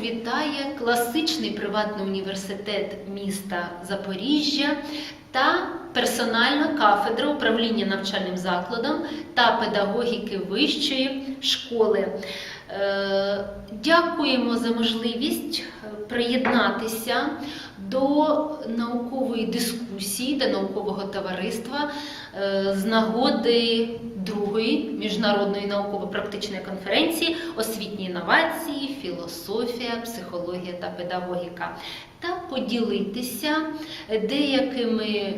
вітає класичний приватний університет міста Запоріжжя та персональна кафедра управління навчальним закладом та педагогіки вищої школи. Е, Дякуємо за можливість приєднатися до наукової дискусії, до наукового товариства е, з нагоди другої міжнародної науково-практичної конференції освітні інновації, філософія, психологія та педагогіка та поділитися деякими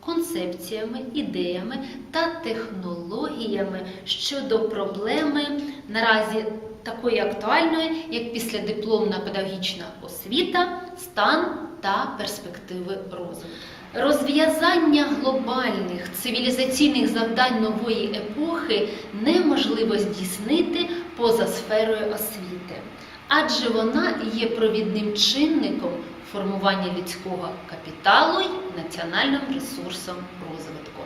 концепціями, ідеями та технологіями щодо проблеми наразі такої актуальної, як післядипломна педагогічна освіта, стан та перспективи розвитку. Розв'язання глобальних цивілізаційних завдань нової епохи неможливо здійснити поза сферою освіти, адже вона є провідним чинником формування людського капіталу й національним ресурсом розвитку.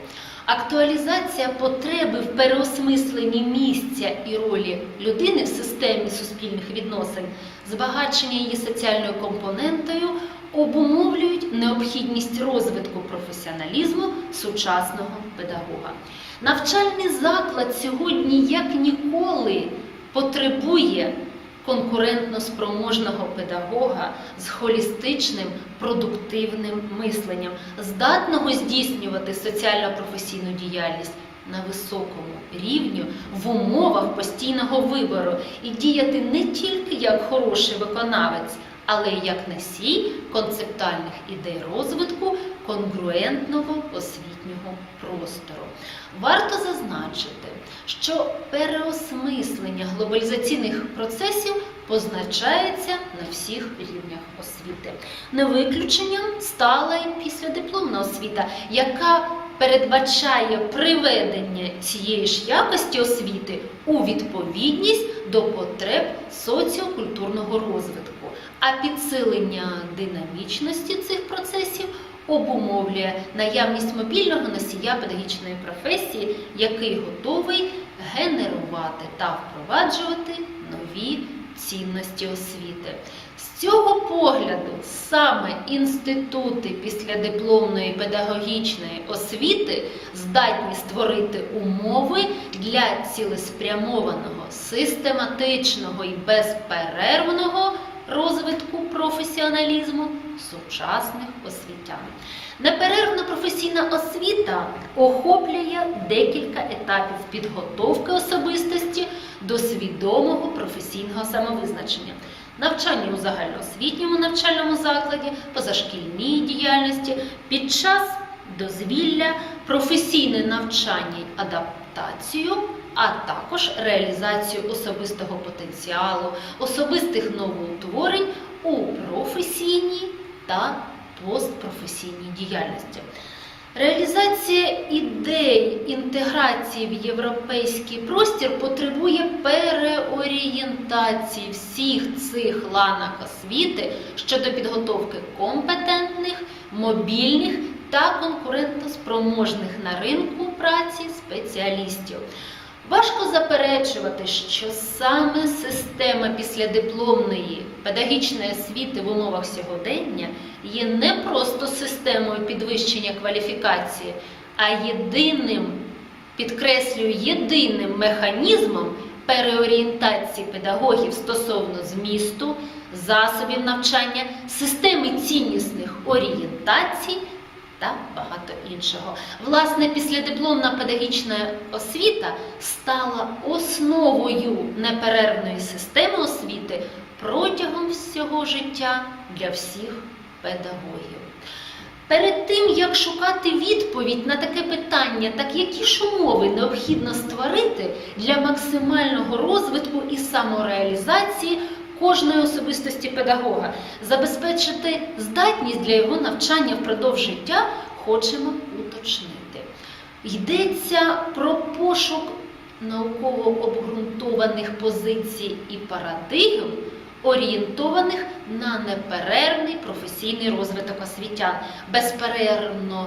Актуалізація потреби в переосмисленні місця і ролі людини в системі суспільних відносин, збагачення її соціальною компонентою обумовлюють необхідність розвитку професіоналізму сучасного педагога. Навчальний заклад сьогодні як ніколи потребує конкурентно спроможного педагога з холістичним продуктивним мисленням, здатного здійснювати соціально-професійну діяльність на високому рівні в умовах постійного вибору і діяти не тільки як хороший виконавець, але й як носій концептуальних ідей розвитку конгруентного освітнього простору. Варто зазначити, що переосмислення глобалізаційних процесів позначається на всіх рівнях освіти. Не виключенням стала і післядипломна освіта, яка передбачає приведення цієї ж якості освіти у відповідність до потреб соціокультурного розвитку, а підсилення динамічності цих процесів обумовлює наявність мобільного носія педагогічної професії, який готовий генерувати та впроваджувати нові цінності освіти. З цього погляду саме інститути післядипломної педагогічної освіти здатні створити умови для цілеспрямованого, систематичного і безперервного розвитку професіоналізму сучасних освітян. Неперервна професійна освіта охоплює декілька етапів підготовки особистості до свідомого професійного самовизначення. Навчання у загальноосвітньому навчальному закладі, позашкільній діяльності, під час дозвілля, професійне навчання й адаптацію, а також реалізацію особистого потенціалу, особистих новоутворень у професійній та постпрофесійній діяльності. Реалізація ідей інтеграції в європейський простір потребує переорієнтації всіх цих ланок освіти щодо підготовки компетентних, мобільних та конкурентоспроможних на ринку праці спеціалістів. Важко заперечувати, що саме система післядипломної педагогічної освіти в умовах сьогодення є не просто системою підвищення кваліфікації, а єдиним, підкреслюю, єдиним механізмом переорієнтації педагогів стосовно змісту, засобів навчання, системи ціннісних орієнтацій та багато іншого. Власне, післядипломна педагогічна освіта стала основою неперервної системи освіти протягом всього життя для всіх педагогів. Перед тим, як шукати відповідь на таке питання, так які ж умови необхідно створити для максимального розвитку і самореалізації кожної особистості педагога, забезпечити здатність для його навчання впродовж життя, хочемо уточнити. Йдеться про пошук науково обґрунтованих позицій і парадигм, орієнтованих на неперервний професійний розвиток освітян, безперервно,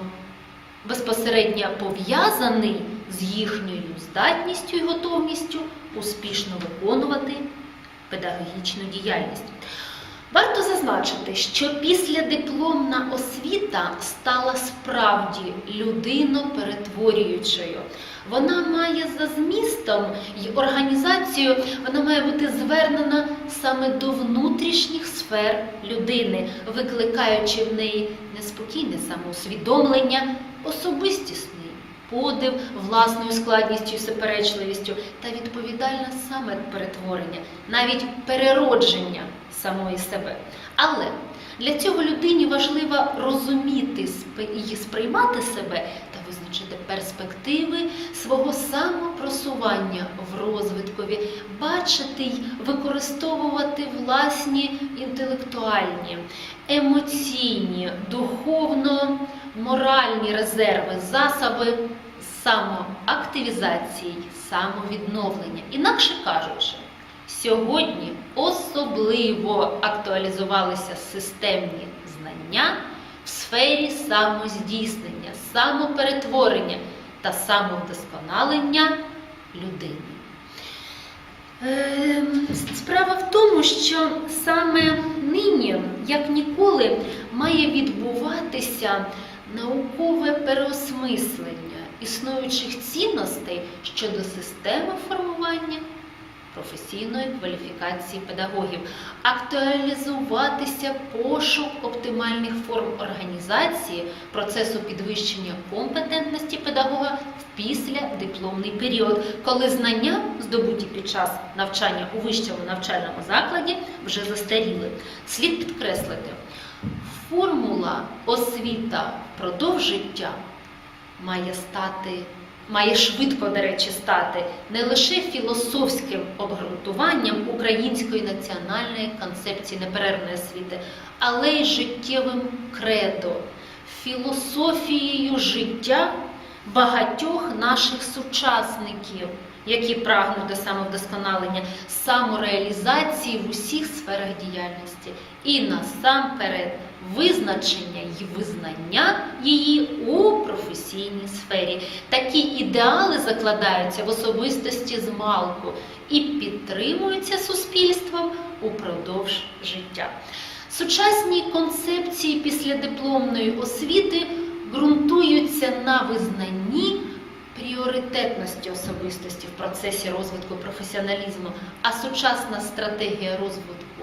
безпосередньо пов'язаний з їхньою здатністю і готовністю успішно виконувати педагогічну діяльність. Варто зазначити, що післядипломна освіта стала справді людино-перетворюючою. Вона має за змістом і організацією, вона має бути звернена саме до внутрішніх сфер людини, викликаючи в неї неспокійне самоусвідомлення, особистісний подив власною складністю і суперечливістю та відповідальне саме перетворення, навіть переродження самої себе. Але для цього людині важливо розуміти і сприймати себе та визначити перспективи свого самопросування в розвиткові, бачити й використовувати власні інтелектуальні, емоційні, духовно-моральні резерви, засоби самоактивізації, самовідновлення. Інакше кажучи, Сьогодні особливо актуалізувалися системні знання в сфері самоздійснення, самоперетворення та самовдосконалення людини. Ем, Справа в тому, що саме нині, як ніколи, має відбуватися наукове переосмислення існуючих цінностей щодо системи формування професійної кваліфікації педагогів, актуалізуватися пошук оптимальних форм організації процесу підвищення компетентності педагога в післядипломний період, коли знання, здобуті під час навчання у вищому навчальному закладі, вже застаріли. Слід підкреслити, формула освіта впродовж життя має стати має швидко, до речі, стати не лише філософським обґрунтуванням української національної концепції неперервної освіти, але й життєвим кредо, філософією життя багатьох наших сучасників, які прагнуть до самовдосконалення, самореалізації в усіх сферах діяльності і насамперед визначення і визнання її у професійній сфері. Такі ідеали закладаються в особистості з малку і підтримуються суспільством упродовж життя. Сучасні концепції післядипломної освіти ґрунтуються на визнанні пріоритетності особистості в процесі розвитку професіоналізму, а сучасна стратегія розвитку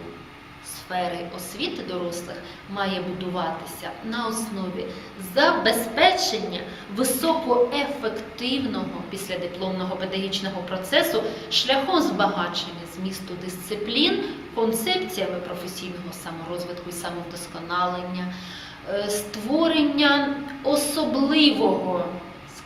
сфери освіти дорослих має будуватися на основі забезпечення високоефективного післядипломного педагогічного процесу шляхом збагачення змісту дисциплін, концепціями професійного саморозвитку і самовдосконалення, е, створення особливого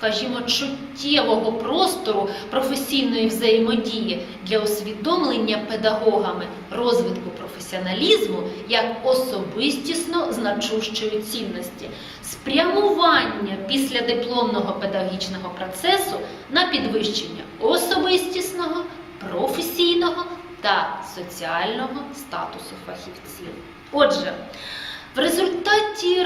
скажімо, чуттєвого простору професійної взаємодії для усвідомлення педагогами розвитку професіоналізму як особистісно значущої цінності, спрямування післядипломного педагогічного процесу на підвищення особистісного, професійного та соціального статусу фахівців. Отже, в результаті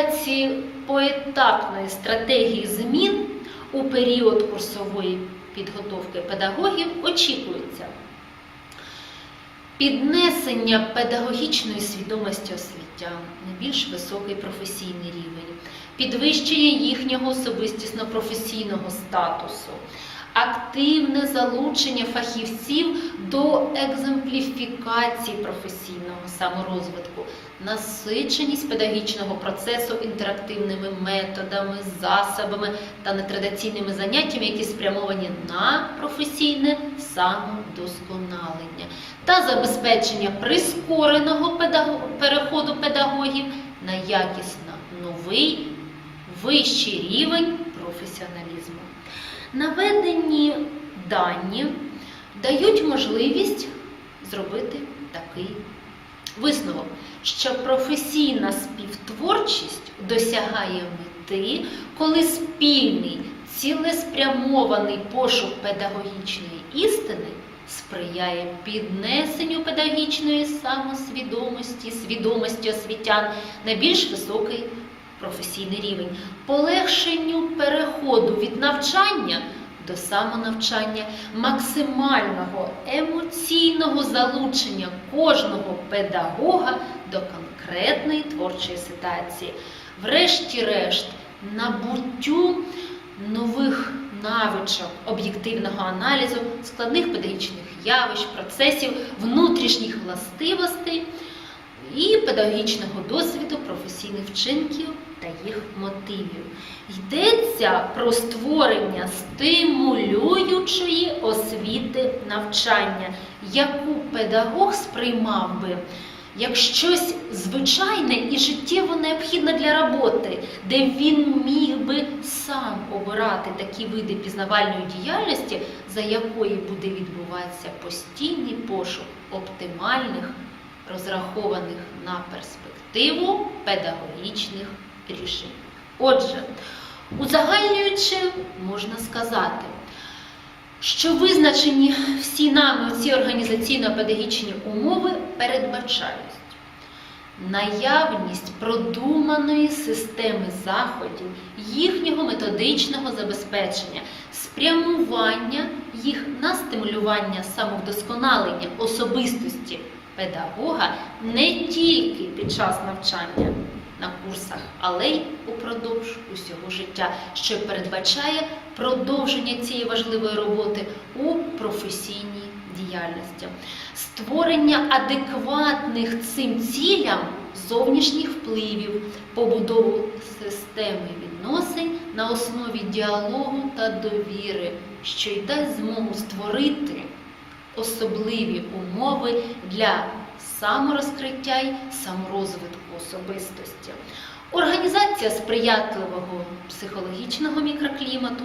реалізації поетапної стратегії змін у період курсової підготовки педагогів очікується піднесення педагогічної свідомості освітян на більш високий професійний рівень, підвищення їхнього особистісно-професійного статусу, активне залучення фахівців до екземпліфікації професійного саморозвитку, насиченість педагогічного процесу інтерактивними методами, засобами та нетрадиційними заняттями, які спрямовані на професійне самодосконалення та забезпечення прискореного переходу педагогів на якісно новий вищий рівень професіоналізму. Наведені дані дають можливість зробити такий висновок, що професійна співтворчість досягає мети, коли спільний цілеспрямований пошук педагогічної істини сприяє піднесенню педагогічної самосвідомості, свідомості освітян на більш високий професійний рівень, полегшенню переходу від навчання до самонавчання, максимального емоційного залучення кожного педагога до конкретної творчої ситуації, врешті-решт, набуттю нових навичок об'єктивного аналізу складних педагогічних явищ, процесів, внутрішніх властивостей і педагогічного досвіду, професійних вчинків та їх мотивів. Йдеться про створення стимулюючої освіти навчання, яку педагог сприймав би як щось звичайне і життєво необхідне для роботи, де він міг би сам обирати такі види пізнавальної діяльності, за якої буде відбуватися постійний пошук оптимальних, розрахованих на перспективу педагогічних рішень. Отже, узагальнюючи, можна сказати, що визначені всі нами ці організаційно-педагогічні умови передбачають наявність продуманої системи заходів, їхнього методичного забезпечення, спрямування їх на стимулювання самовдосконалення особистості педагога не тільки під час навчання на курсах, але й упродовж усього життя, що передбачає продовження цієї важливої роботи у професійній діяльності, створення адекватних цим цілям зовнішніх впливів, побудову системи відносин на основі діалогу та довіри, що й дасть змогу створити особливі умови для саморозкриття й саморозвитку особистості. Організація сприятливого психологічного мікроклімату,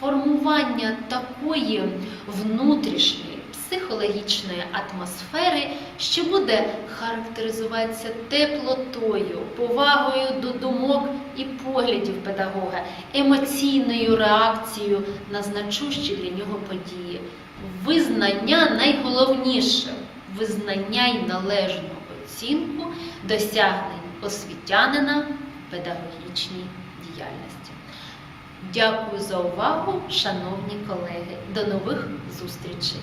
формування такої внутрішньої психологічної атмосфери, що буде характеризуватися теплотою, повагою до думок і поглядів педагога, емоційною реакцією на значущі для нього події, визнання найголовніше визнання й належну оцінку досягнень освітянина в педагогічній діяльності. Дякую за увагу, шановні колеги. До нових зустрічей!